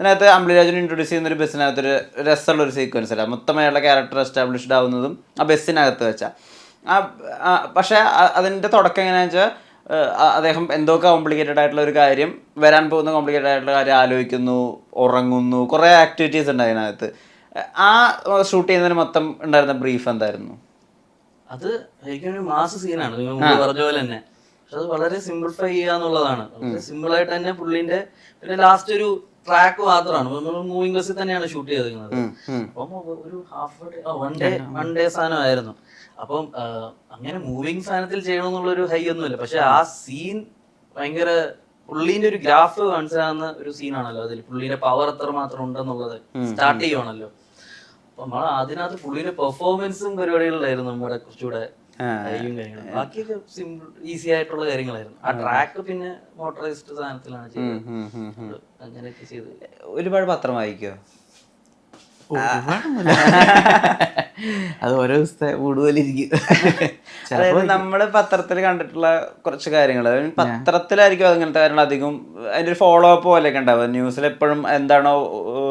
അതിനകത്ത് അമ്പിളിരാജൻ ഇൻട്രൊഡ്യൂസ് ചെയ്യുന്ന ഒരു ബസ്സിനകത്തൊരു രസമുള്ള ഒരു സീക്വൻസ് അല്ല. മൊത്തമായുള്ള ക്യാരക്ടർ എസ്റ്റാബ്ലിഷ്ഡ് ആവുന്നതും ആ ബസ്സിനകത്ത് വെച്ചാൽ ആ പക്ഷേ അതിന്റെ തുടക്കം എങ്ങനെയാണെന്ന് വെച്ചാൽ അദ്ദേഹം എന്തോ കോംപ്ലിക്കേറ്റഡ് ആയിട്ടുള്ള ഒരു കാര്യം വരാൻ പോകുന്ന കോംപ്ലിക്കേറ്റഡ് ആയിട്ടുള്ള കാര്യം ആലോചിക്കുന്നു ഉറങ്ങുന്നു കുറേ ആക്ടിവിറ്റീസ് ഉണ്ട് അതിനകത്ത്. ആ ഷൂട്ട് ചെയ്യുന്നതിന് മൊത്തം ഉണ്ടായിരുന്ന ബ്രീഫ് എന്തായിരുന്നു? അത് ശരിക്കും ഒരു മാസ് സീനാണ് നിങ്ങൾ പറഞ്ഞ പോലെ തന്നെ. പക്ഷെ അത് വളരെ സിംപ്ലിഫൈ ചെയ്യാന്നുള്ളതാണ് സിമ്പിൾ ആയിട്ട് തന്നെ പുള്ളിന്റെ പിന്നെ ലാസ്റ്റ് ഒരു ട്രാക്ക് മാത്രമാണ്. നമ്മൾ മൂവിംഗ് ബസ്സിൽ തന്നെയാണ് ഷൂട്ട് ചെയ്തിരിക്കുന്നത്. അപ്പം ഒരു half one day one day സാധനമായിരുന്നു. അപ്പം അങ്ങനെ മൂവിങ് സാധനത്തിൽ ചെയ്യണമെന്നുള്ള ഒരു ഹൈ ഒന്നുമില്ല. പക്ഷെ ആ സീൻ ഭയങ്കര പുള്ളീന്റെ ഒരു ഗ്രാഫ് മനസ്സിലാകുന്ന ഒരു സീനാണല്ലോ അതിൽ. പുള്ളീന്റെ പവർ എത്ര മാത്രം ഉണ്ടെന്നുള്ളത് സ്റ്റാർട്ട് ചെയ്യുവാണല്ലോ. അപ്പൊ നമ്മൾ അതിനകത്ത് പുള്ളിയുടെ പെർഫോമൻസും പരിപാടികളിലായിരുന്നു നമ്മുടെ കുറച്ചുകൂടെ ഹൈയും കാര്യങ്ങളും. ബാക്കിയൊക്കെ സിമ്പിൾ ഈസി ആയിട്ടുള്ള കാര്യങ്ങളായിരുന്നു. ആ ട്രാക്ക് പിന്നെ മോട്ടറൈസ്ഡ് സാധനത്തിലാണ് ചെയ്തത്. അങ്ങനെയൊക്കെ ചെയ്തത്. ഒരുപാട് പത്രം ഒരുപാടൊന്നുമില്ല. അത് ഓരോ ദിവസത്തെ കൂടുതലിരിക്കും. അതായത് നമ്മൾ പത്രത്തിൽ കണ്ടിട്ടുള്ള കുറച്ച് കാര്യങ്ങൾ പത്രത്തിലായിരിക്കും അങ്ങനത്തെ കാര്യങ്ങൾ അധികം അതിന്റെ ഒരു ഫോളോ അപ്പ് പോലെയൊക്കെ ഉണ്ടാവുക. ന്യൂസിൽ എപ്പോഴും എന്താണോ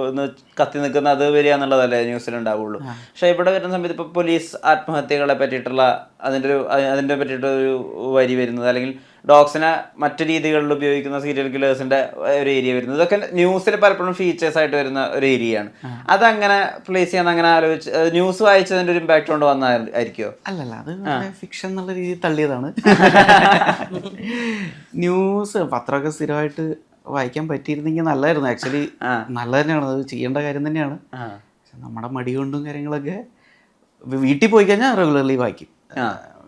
ഒന്ന് കത്തി നിൽക്കുന്നത് അത് വരിക എന്നുള്ളതല്ലേ ന്യൂസിൽ ഉണ്ടാവുള്ളൂ. പക്ഷെ ഇവിടെ വരുന്ന സമയത്ത് ഇപ്പോൾ പോലീസ് ആത്മഹത്യകളെ പറ്റിയിട്ടുള്ള അതിന്റെ ഒരു അതിന്റെ അതിന്റെ പറ്റിയിട്ട് ഒരു വരി വരുന്നത് അല്ലെങ്കിൽ ഡോഗ്സിനെ മറ്റു രീതികളിൽ ഉപയോഗിക്കുന്ന സീരിയൽ കില്ലേഴ്സിന്റെ ഒരു ഏരിയ വരുന്നത്. ഇതൊക്കെ ന്യൂസിൽ പലപ്പോഴും ഫീച്ചേഴ്സ് ആയിട്ട് വരുന്ന ഒരു ഏരിയയാണ് അതങ്ങനെ പ്ലേസ് ചെയ്യാൻ അങ്ങനെ ആലോചിച്ച് ന്യൂസ് വായിച്ചതിന്റെ ഒരു ഇമ്പാക്ട് കൊണ്ട് വന്നായിരിക്കോ അല്ലല്ല അത് ഫിക്ഷൻ എന്നുള്ള രീതിയിൽ തള്ളിയതാണ്. ന്യൂസ് പത്രമൊക്കെ സ്ഥിരമായിട്ട് വായിക്കാൻ പറ്റിയിരുന്നെങ്കിൽ നല്ലതായിരുന്നു. ആക്ച്വലി നല്ല തന്നെയാണ് അത് ചെയ്യേണ്ട കാര്യം തന്നെയാണ്. നമ്മുടെ മടി കൊണ്ടും കാര്യങ്ങളൊക്കെ വീട്ടിൽ പോയി കഴിഞ്ഞാൽ റെഗുലർലി വായിക്കും.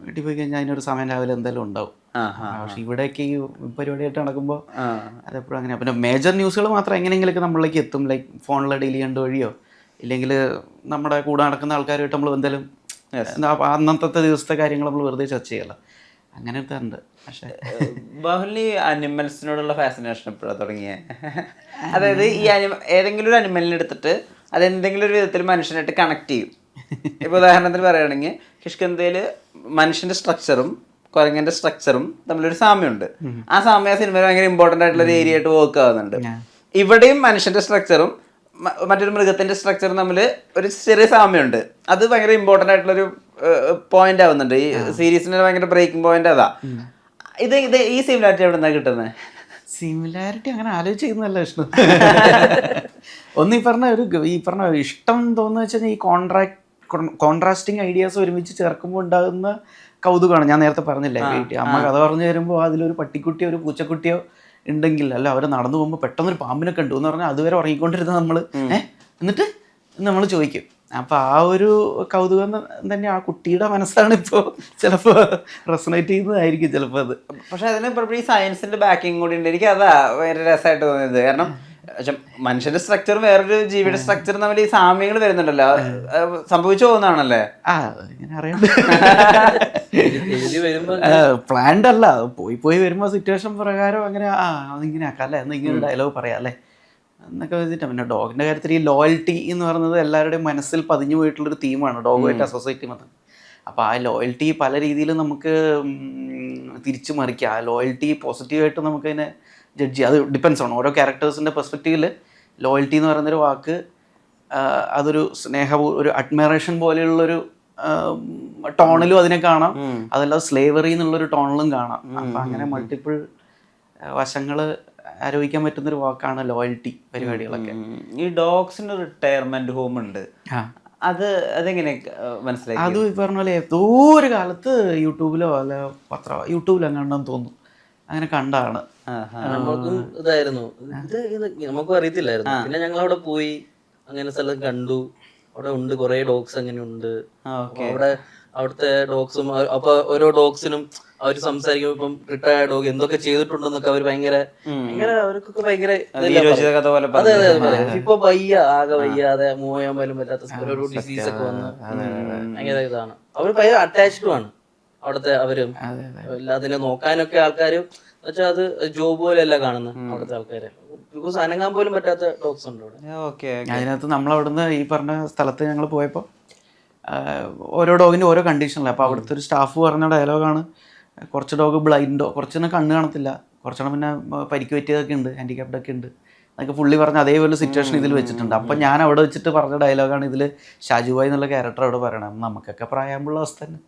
വീട്ടിൽ പോയി കഴിഞ്ഞാൽ അതിനൊരു സമയം രാവിലെ എന്തായാലും ഉണ്ടാവും. പക്ഷെ ഇവിടെയൊക്കെ ഈ പരിപാടിയായിട്ട് നടക്കുമ്പോൾ അതെപ്പോഴും അങ്ങനെ. പിന്നെ മേജർ ന്യൂസുകൾ മാത്രം എങ്ങനെയെങ്കിലൊക്കെ നമ്മളിലേക്ക് എത്തും. ലൈക്ക് ഫോണിൽ ഡെയിലി ചെയ്യേണ്ട വഴിയോ? ഇല്ലെങ്കിൽ നമ്മുടെ കൂടെ നടക്കുന്ന ആൾക്കാരുമായിട്ട് നമ്മൾ എന്തായാലും എന്താ അന്നത്തെ ദിവസത്തെ കാര്യങ്ങൾ നമ്മൾ വെറുതെ ചർച്ച ചെയ്യല അങ്ങനത്തെ ഉണ്ട് പക്ഷേ ബാഹുലി അനിമൽസിനോടുള്ള ഫാസിനേഷൻ എപ്പോഴാണ് തുടങ്ങിയ? അതായത് ഈ അനിമ ഏതെങ്കിലും ഒരു അനിമലിനെ എടുത്തിട്ട് അത് എന്തെങ്കിലും ഒരു വിധത്തിൽ മനുഷ്യനായിട്ട് കണക്ട് ചെയ്യും. ഇപ്പൊ ഉദാഹരണത്തിന് പറയുകയാണെങ്കിൽ കിഷ്കന്തയിൽ മനുഷ്യന്റെ സ്ട്രക്ചറും കുരങ്ങന്റെ സ്ട്രക്ചറും തമ്മിലൊരു സാമ്യമുണ്ട്. ആ സാമ്യ സിനിമ ഭയങ്കര ഇമ്പോർട്ടന്റ് ആയിട്ടുള്ള ഒരു ഏരിയ ആയിട്ട് വർക്ക് ആവുന്നുണ്ട്. ഇവിടെയും മനുഷ്യന്റെ സ്ട്രക്ചറും മറ്റൊരു മൃഗത്തിന്റെ സ്ട്രക്ചറും തമ്മിൽ ഒരു ചെറിയ സാമ്യമുണ്ട്. അത് ഭയങ്കര ഇമ്പോർട്ടന്റ് ആയിട്ടുള്ള ഒരു പോയിന്റ് ആവുന്നുണ്ട്. ഈ സീരീസിന്റെ ഭയങ്കര ബ്രേക്കിംഗ് പോയിന്റ് അതാ. ഇത് ഇത് ഈ സിമിലാരിറ്റി എവിടെ നിന്നാണ് കിട്ടുന്നത് സിമിലാരിറ്റി അങ്ങനെ ആലോചിച്ച് ചെയ്യുന്നതല്ല വിഷ്ണു ഒന്ന് ഈ പറഞ്ഞ ഒരു ഈ പറഞ്ഞ ഇഷ്ടം തോന്നുന്നു വെച്ചാൽ ഈ കോൺട്രാക്ട് കോൺട്രാസ്റ്റിംഗ് ഐഡിയാസ് ഒരുമിച്ച് ചേർക്കുമ്പോൾ ഉണ്ടാകുന്ന കൗതുകമാണ്. ഞാൻ നേരത്തെ പറഞ്ഞില്ലേ അമ്മ കഥ പറഞ്ഞു വരുമ്പോൾ അതിലൊരു പട്ടിക്കുട്ടിയോ ഒരു പൂച്ചക്കുട്ടിയോ ഉണ്ടെങ്കിൽ അല്ല അവർ നടന്നു പോകുമ്പോൾ പെട്ടെന്നൊരു പാമ്പിനെ കണ്ടു എന്ന് പറഞ്ഞാൽ അതുവരെ ഉറങ്ങിക്കൊണ്ടിരുന്ന നമ്മൾ ഏഹ് എന്നിട്ട് നമ്മൾ ചോദിക്കും. അപ്പൊ ആ ഒരു കൗതുകം തന്നെ ആ കുട്ടിയുടെ മനസ്സാണ് ഇപ്പോ ചിലപ്പോൾ റെസണേറ്റ് ചെയ്യുന്നതായിരിക്കും ചിലപ്പോൾ അത്. പക്ഷെ അതിന് ഈ സയൻസിന്റെ ബാക്കിങ് കൂടി ഉണ്ട്. എനിക്ക് അതാ ഭയങ്കര രസമായിട്ട് തോന്നിയത്. കാരണം പക്ഷെ മനുഷ്യന്റെ സ്ട്രക്ചർ വേറൊരു ജീവിയുടെ സ്ട്രക്ചർ തമ്മിൽ ഈ സാമ്യങ്ങൾ വരുന്നുണ്ടല്ലോ. സംഭവിച്ചു പോകുന്നതാണല്ലേ? പ്ലാൻഡ് അല്ല. പോയി പോയി വരുമ്പോ സിറ്റുവേഷൻ പ്രകാരം അങ്ങനെ ആ അതിങ്ങനെ ആക്കാം അല്ലേ? എന്ന് ഇങ്ങനെ ഡയലോഗ് പറയാം അല്ലേ? എന്നൊക്കെ വെച്ചിട്ട് പിന്നെ ഡോഗിന്റെ കാര്യത്തിൽ ഈ ലോയൽറ്റി എന്ന് പറയുന്നത് എല്ലാവരുടെയും മനസ്സിൽ പതിഞ്ഞു പോയിട്ടുള്ളൊരു തീമാണ് ഡോഗുമായിട്ട് അസോസിയേറ്റ് ചെയ്യുന്നത്. അപ്പോൾ ആ ലോയൽറ്റി പല രീതിയിലും നമുക്ക് തിരിച്ചു മറിക്കാം. ആ ലോയൽറ്റി പോസിറ്റീവായിട്ട് നമുക്കതിനെ ജഡ്ജ്. ചെയ്യുക അത് ഡിപ്പെൻസ് ആണ് ഓരോ ക്യാരക്ടേഴ്സിന്റെ പെർസ്പെക്റ്റീവിൽ ലോയൽറ്റി എന്ന് പറയുന്നൊരു വാക്ക് അതൊരു സ്നേഹ ഒരു അഡ്മിറേഷൻ പോലെയുള്ളൊരു ടോണിലും അതിനെ കാണാം. അതല്ലാതെ സ്ലേവറി എന്നുള്ളൊരു ടോണിലും കാണാം. അപ്പം അങ്ങനെ മൾട്ടിപ്പിൾ വശങ്ങൾ ആരോപിക്കാൻ പറ്റുന്ന ഒരു വാക്കാണ് ലോയൽറ്റി പരിപാടികളൊക്കെ. ഈ ഡോഗ്സിന് റിട്ടയർമെന്റ് ഹോം ഉണ്ട്. അത് അതെങ്ങനെ മനസ്സിലായി അത് ഈ പറഞ്ഞ പോലെ ഏതോ ഒരു കാലത്ത് യൂട്യൂബിലോ അല്ല പത്ര യൂട്യൂബിലോ അങ്ങനെ തോന്നുന്നു. അങ്ങനെ കണ്ടാണ്. നമ്മൾക്കും ഇതായിരുന്നു. ഇത് ഇത് നമുക്കും അറിയത്തില്ലായിരുന്നു. പിന്നെ ഞങ്ങൾ അവിടെ പോയി അങ്ങനെ സ്ഥലം കണ്ടു. അവിടെ ഉണ്ട് കുറെ ഡോഗ്സ് അങ്ങനെ ഉണ്ട്. അവിടെ അവിടുത്തെ ഡോഗ്സും അപ്പൊ ഓരോ ഡോഗ്സിനും അവർ സംസാരിക്കുമ്പോൾ ഇപ്പം റിട്ടയർഡ് ഡോഗ് എന്തൊക്കെ ചെയ്തിട്ടുണ്ടെന്നൊക്കെ അവർ ഭയങ്കര ഭയങ്കര അവർക്കൊക്കെ ഭയങ്കര അതെ. ഇപ്പൊ വയ്യ ആകെ വയ്യാതെ മൂവ് ചെയ്യാൻ പോലും പറ്റാത്ത ഓരോ ഡിസീസ് ഒക്കെ വന്ന്. ഭയങ്കര ഇതാണ്. അവർ ഭയങ്കര അറ്റാച്ച്ഡും ആണ്. അവിടുത്തെ അവരും അതിനെ നോക്കാനൊക്കെ ആൾക്കാരും വെച്ചാൽ അത് ജോബ് പോലെയല്ല കാണുന്നത് അവിടുത്തെ ആൾക്കാര്. ബിക്കോസ് അനങ്ങാൻ പോലും പറ്റാത്ത ഡോഗ്സ് ഉണ്ട് ഓക്കെ അതിനകത്ത് നമ്മൾ അവിടുന്ന് ഈ പറഞ്ഞ സ്ഥലത്ത് ഞങ്ങൾ പോയപ്പോൾ ഓരോ ഡോഗിന്റെ ഓരോ കണ്ടീഷനിലാണ് അപ്പോൾ അവിടുത്തെ ഒരു സ്റ്റാഫ് പറഞ്ഞ ഡയലോഗാണ് കുറച്ച് ഡോഗ് ബ്ലൈൻഡോ കുറച്ചൊന്നും കണ്ണ് കാണത്തില്ല. കുറച്ചെണ്ണം പിന്നെ പരിക്ക് പറ്റിയതൊക്കെ ഉണ്ട് ഹാൻഡിക്യാപ്ഡൊക്കെ ഉണ്ട്. അതൊക്കെ പുള്ളി പറഞ്ഞ അതേപോലെ സിറ്റുവേഷൻ ഇതിൽ വെച്ചിട്ടുണ്ട്. അപ്പം ഞാൻ അവിടെ വെച്ചിട്ട് പറഞ്ഞ ഡയലോഗാണ് ഇതിൽ ഷാജുബായ് എന്നുള്ള ക്യാരക്ടർ അവിടെ പറയണം നമുക്കൊക്കെ പ്രായമുള്ള അവസ്ഥ തന്നെ.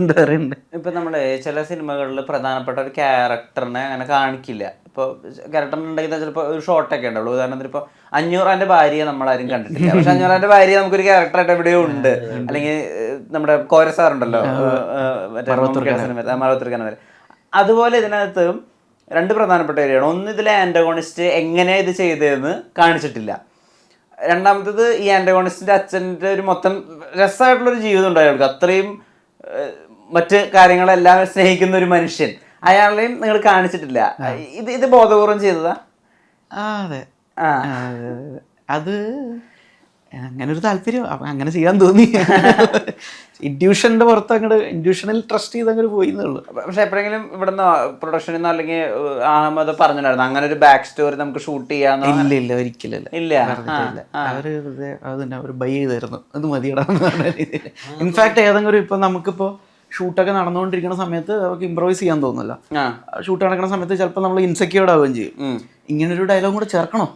എന്താ പറയണ്ടേ? ഇപ്പം നമ്മുടെ ചില സിനിമകളിൽ പ്രധാനപ്പെട്ട ഒരു ക്യാരക്ടറിനെ അങ്ങനെ കാണിക്കില്ല. ഇപ്പോൾ ക്യാരക്ടറിനുണ്ടെങ്കിൽ ചിലപ്പോൾ ഒരു ഷോട്ടൊക്കെ ഉണ്ടാവുള്ളൂ. ഉദാഹരണത്തിന് ഇപ്പോൾ അഞ്ഞൂറാന്റെ ഭാര്യയെ നമ്മളാരും കണ്ടിട്ടില്ല. പക്ഷെ അഞ്ഞൂറാന്റെ ഭാര്യ നമുക്കൊരു ക്യാരക്ടറായിട്ട് എവിടെയോ ഉണ്ട്. അല്ലെങ്കിൽ നമ്മുടെ കോരസാറുണ്ടല്ലോ മറ്റേ മറവത്തൂർ കനവൽ അതുപോലെ ഇതിനകത്ത് രണ്ട് പ്രധാനപ്പെട്ട കാര്യമാണ് ഒന്ന് ഇതിലെ ആന്റഗോണിസ്റ്റ് എങ്ങനെ ഇത് ചെയ്തതെന്ന് കാണിച്ചിട്ടില്ല. രണ്ടാമത്തത് ഈ ആന്റഗോണിസ്റ്റിന്റെ അച്ഛന്റെ ഒരു മൊത്തം രസമായിട്ടുള്ളൊരു ജീവിതം ഉണ്ടായിരുന്നു അയാൾക്ക് അത്രയും മറ്റ് കാര്യങ്ങളെല്ലാം സ്നേഹിക്കുന്ന ഒരു മനുഷ്യൻ. അയാളെയും നിങ്ങൾ കാണിച്ചിട്ടില്ല. ഇത് ഇത് ബോധപൂർവം ചെയ്തതാ? ആ അതെ. അത് അങ്ങനെ ഒരു താല്പര്യം അങ്ങനെ ചെയ്യാൻ തോന്നി. ഇൻഡ്യൂഷന്റെ പുറത്ത് അങ്ങോട്ട് ഇൻഡ്യൂഷനിൽ ട്രസ്റ്റ് ചെയ്ത് അങ്ങനെ പോയി എന്നുള്ളൂ പക്ഷെ എപ്പോഴെങ്കിലും ഇവിടുന്ന് പ്രൊഡക്ഷനിൽ നിന്ന് അല്ലെങ്കിൽ അഹമ്മദ് പറഞ്ഞിട്ടുണ്ടായിരുന്നു. അങ്ങനെ ഒരു ബാക്ക് സ്റ്റോറി നമുക്ക് ഷൂട്ട് ചെയ്യാന്ന് ഇല്ല ഇല്ല ഒരിക്കലില്ല ഇല്ല. അവർ അവർ അത് തന്നെ അവർ ബൈ ചെയ്തായിരുന്നു. അത് മതിയടാ ഇൻഫാക്ട് ഏതെങ്കിലും ഇപ്പൊ നമുക്കിപ്പോ ഷൂട്ടൊക്കെ നടന്നുകൊണ്ടിരിക്കുന്ന സമയത്ത് നമുക്ക് ഇമ്പ്രൈസ് ചെയ്യാൻ തോന്നുന്നില്ല. ഷൂട്ട് നടക്കുന്ന സമയത്ത് ചിലപ്പോൾ നമ്മൾ ഇൻസെക്യൂർഡ് ആവുകയും ചെയ്യും. ഇങ്ങനെ ഒരു ഡയലോഗ് കൂടെ ചേർക്കണോ?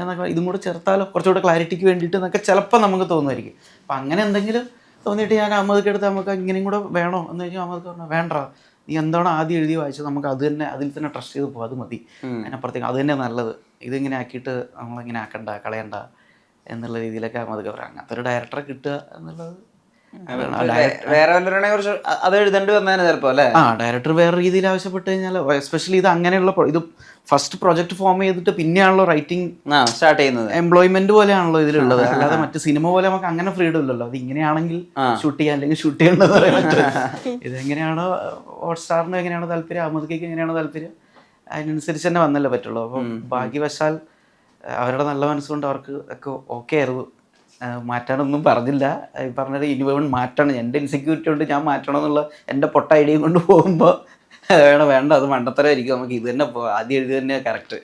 എന്നൊക്കെ ഇതും കൂടെ ചേർത്താലോ? കുറച്ചുകൂടെ ക്ലാരിറ്റിക്ക് വേണ്ടിയിട്ട് എന്നൊക്കെ ചിലപ്പോൾ നമുക്ക് തോന്നുമായിരിക്കും. അപ്പം അങ്ങനെ എന്തെങ്കിലും തോന്നിയിട്ട് ഞാൻ അഹമ്മദ് എടുത്ത് നമുക്ക് ഇങ്ങനെയും കൂടെ വേണോ? എന്ന് ചോദിച്ചാൽ അഹമ്മദ് പറഞ്ഞു വേണ്ട നീ എന്താണ് ആദ്യം എഴുതി വായിച്ചത്? നമുക്ക് അത് തന്നെ അതിൽ തന്നെ ട്രസ്റ്റ് ചെയ്ത് പോകും അത് മതി. അതിനപ്പുറത്തേക്ക് അത് തന്നെ നല്ലത്. ഇതിങ്ങനെ ആക്കിയിട്ട് നമ്മളിങ്ങനെ ആക്കണ്ട കളയണ്ട എന്നുള്ള രീതിയിലൊക്കെ അഹമ്മദ് പറയാം അങ്ങനത്തെ ഒരു ഡയറക്ടറെ കിട്ടുക എന്നുള്ളത്. ആ ഡയറക്ടർ വേറെ രീതിയിൽ ആവശ്യപ്പെട്ട് കഴിഞ്ഞാൽ എസ്പെഷ്യലി ഇത് അങ്ങനെയുള്ള ഇത് ഫസ്റ്റ് പ്രൊജക്ട് ഫോം ചെയ്തിട്ട് പിന്നെയാണല്ലോ റൈറ്റിംഗ് സ്റ്റാർട്ട് ചെയ്യുന്നത്. എംപ്ലോയ്മെന്റ് പോലെയാണല്ലോ ഇതിലുള്ളത്. അല്ലാതെ മറ്റ് സിനിമ പോലെ നമുക്ക് അങ്ങനെ ഫ്രീഡം ഇല്ലല്ലോ. അത് ഇങ്ങനെയാണെങ്കിൽ ഷൂട്ട് ചെയ്യാൻ അല്ലെങ്കിൽ ഷൂട്ട് ചെയ്യേണ്ടത് ഇതെങ്ങനെയാണോ ഹോട്ട്സ്റ്റാറിന് എങ്ങനെയാണോ താല്പര്യം അമൃതയ്ക്ക് എങ്ങനെയാണോ താല്പര്യം അതിനനുസരിച്ച് തന്നെ വന്നല്ലേ പറ്റുള്ളൂ. അപ്പം ഭാഗ്യവശാൽ അവരുടെ നല്ല മനസ്സുകൊണ്ട് അവർക്ക് ഒക്കെ ഓക്കെ ആയിരുന്നു. മാറ്റാനൊന്നും പറഞ്ഞില്ല. ഈ പറഞ്ഞത് ഇനി വേണം മാറ്റണം. എന്റെ ഇൻസെക്യൂരിറ്റി കൊണ്ട് ഞാൻ മാറ്റണം എന്നുള്ള എന്റെ പൊട്ട ഐഡിയ കൊണ്ട് പോകുമ്പോൾ വേണം വേണ്ട അത് മണ്ടത്തരമായിരിക്കും നമുക്ക്. ഇത് തന്നെ ആദ്യം എഴുതി തന്നെ കറക്റ്റ്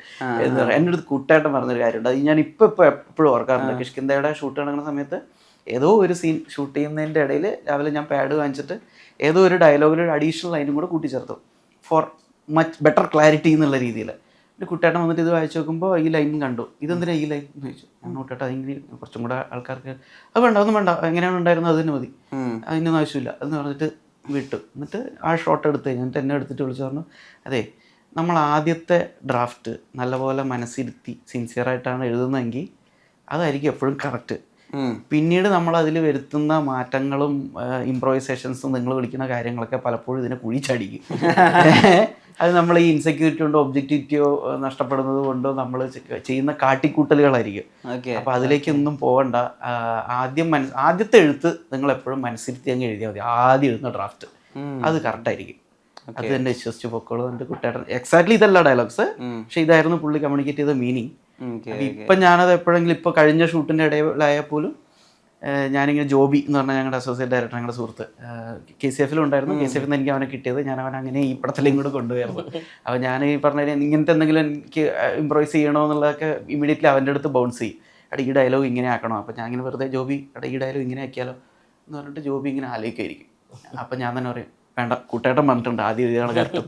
എന്ന് പറയാം എന്റെ അടുത്ത് കൂട്ടായിട്ട് പറഞ്ഞൊരു കാര്യമുണ്ട്. അത് ഞാൻ ഇപ്പം ഇപ്പോൾ എപ്പോഴും ഓർക്കാറുണ്ട്. കിഷ്കിന്തയുടെ ഷൂട്ട് നടക്കുന്ന സമയത്ത് ഏതോ ഒരു സീൻ ഷൂട്ട് ചെയ്യുന്നതിന്റെ ഇടയിൽ രാവിലെ ഞാൻ പാഡ് വാങ്ങിച്ചിട്ട് ഏതോ ഒരു ഡയലോഗിൽ ഒരു അഡീഷണൽ ലൈനും കൂടെ കൂട്ടിച്ചേർത്തു. ഫോർ മച്ച് ബെറ്റർ ക്ലാരിറ്റി എന്നുള്ള രീതിയിൽ. എന്റെ കുട്ടേട്ടൻ വന്നിട്ട് ഇത് വായിച്ചു നോക്കുമ്പോൾ ഈ ലൈൻ കണ്ടു. ഇതെന്തിനാ ഈ ലൈൻ എന്ന് ചോദിച്ചു. ഞാൻ കുട്ടേട്ട അതിങ്ങനെ കുറച്ചും കൂടെ ആൾക്കാർക്ക് അത് വേണ്ട ഒന്നും വേണ്ട. എങ്ങനെയാണ് ഉണ്ടായിരുന്നത് അതിന് മതി. അതിനൊന്നും ആവശ്യമില്ല. എന്ന് പറഞ്ഞിട്ട് വിട്ടു. എന്നിട്ട് ആ ഷോട്ട് എടുത്ത് കഴിഞ്ഞിട്ട് എന്നെ എടുത്തിട്ട് വിളിച്ചു പറഞ്ഞു അതെ നമ്മൾ ആദ്യത്തെ ഡ്രാഫ്റ്റ് നല്ലപോലെ മനസ്സിരുത്തി സിൻസിയറായിട്ടാണ് എഴുതുന്നതെങ്കിൽ അതായിരിക്കും എപ്പോഴും കറക്റ്റ് പിന്നീട് നമ്മൾ അതിൽ വരുത്തുന്ന മാറ്റങ്ങളും ഇംപ്രോവൈസേഷൻസും നിങ്ങൾ വിളിക്കുന്ന കാര്യങ്ങളൊക്കെ പലപ്പോഴും ഇതിനെ കുഴിച്ചടിക്കും. അത് നമ്മൾ ഈ ഇൻസെക്യൂരിറ്റി കൊണ്ടോ ഒബ്ജക്റ്റിവിറ്റിയോ നഷ്ടപ്പെടുന്നത് കൊണ്ടോ നമ്മൾ ചെയ്യുന്ന കാട്ടിക്കൂട്ടലുകളായിരിക്കും. അപ്പോൾ അതിലേക്കൊന്നും പോകണ്ട. ആദ്യം മനസ് ആദ്യത്തെ എഴുത്ത് നിങ്ങൾ എപ്പോഴും മനസ്സിരുത്തി അങ്ങ് എഴുതിയാൽ മതി. ആദ്യം എഴുതുന്ന ഡ്രാഫ്റ്റ് അത് കറക്റ്റ് ആയിരിക്കും. അത് തന്നെ വിശ്വസിച്ച് പൊക്കോളൂ എന്റെ കുട്ടിയുടെ എക്സാക്ട്ലി ഇതല്ല ഡയലോഗ്സ് പക്ഷെ ഇതായിരുന്നു പുള്ളി കമ്മ്യൂണിക്കേറ്റ് ചെയ്ത മീനിങ് ഇപ്പം ഞാനത് എപ്പോഴെങ്കിലും ഇപ്പോൾ കഴിഞ്ഞ ഷൂട്ടിന്റെ ഇടയിലായാൽ പോലും ഞാനിങ്ങനെ ജോബി എന്ന് പറഞ്ഞാൽ ഞങ്ങളുടെ അസോസിയേറ്റ് ഡയറക്ടർ ഞങ്ങളുടെ സുഹൃത്ത്. കെ സി എഫിലും ഉണ്ടായിരുന്നു. കെ സി എഫിൽ നിന്ന് എനിക്ക് അവനെ കിട്ടിയത്. ഞാൻ അവൻ അങ്ങനെ ഈ പടത്തിലേയും കൂടെ കൊണ്ടുപോയിരുന്നു അപ്പോൾ ഞാൻ ഈ പറഞ്ഞ ഇങ്ങനത്തെ എന്തെങ്കിലും എനിക്ക് ഇമ്പ്രൈസ് ചെയ്യണോ എന്നുള്ളതൊക്കെ ഇമീഡിയറ്റ്ലി അവന്റെ അടുത്ത് ബൗൺസ് ചെയ്യും. എടാ ഈ ഡയലോഗ് ഇങ്ങനെ ആക്കണോ? അപ്പോൾ ഞാൻ ഇങ്ങനെ വെറുതെ ജോബി എടാ ഈ ഡയലോഗ് ഇങ്ങനെ ആക്കിയാലോ? എന്ന് പറഞ്ഞിട്ട് ജോബി ഇങ്ങനെ ആലോചിക്കുമായിരിക്കും അപ്പം ഞാൻ തന്നെ പറയും വേണ്ട കൂട്ടേട്ടൻ പറഞ്ഞിട്ടുണ്ട് ആദ്യം ഇതാണ് കറക്റ്റും